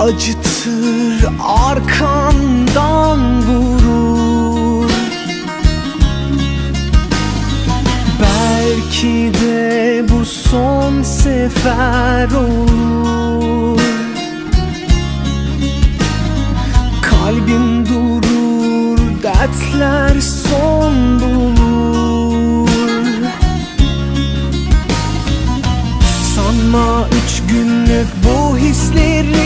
acıtır arkandan vurur. Belki de bu son sefer olur. Kalbim durur, dertler son bulur. Sanma üç günlük bu her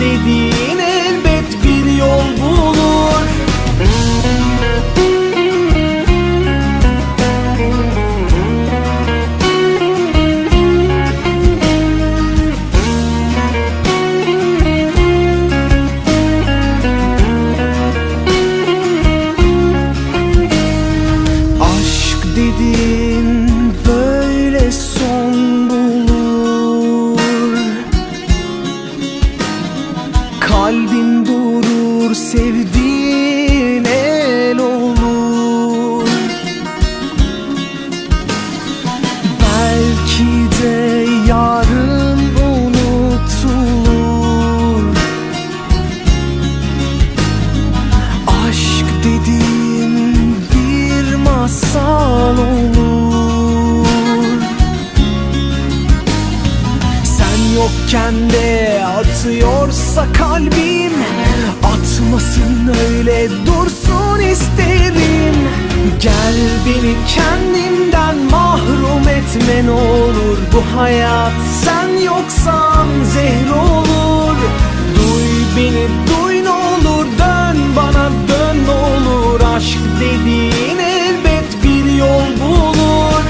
dediğin elbet bir yol bulur. Aşk dediğin sevdiğin el olur. Belki de yarın unutulur. Aşk dediğin bir masal yokken de atıyorsa kalbim Atmasın öyle dursun isterim. Gel beni kendimden mahrum etme ne olur. Bu hayat sen yoksan zehir olur. Duy beni duy ne olur. Dön bana dön ne olur. Aşk dediğin elbet bir yol bulur.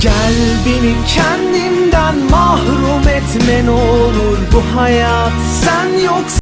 Gel beni kendimden mahrum etme ne olur Bu hayat. Sen yoksan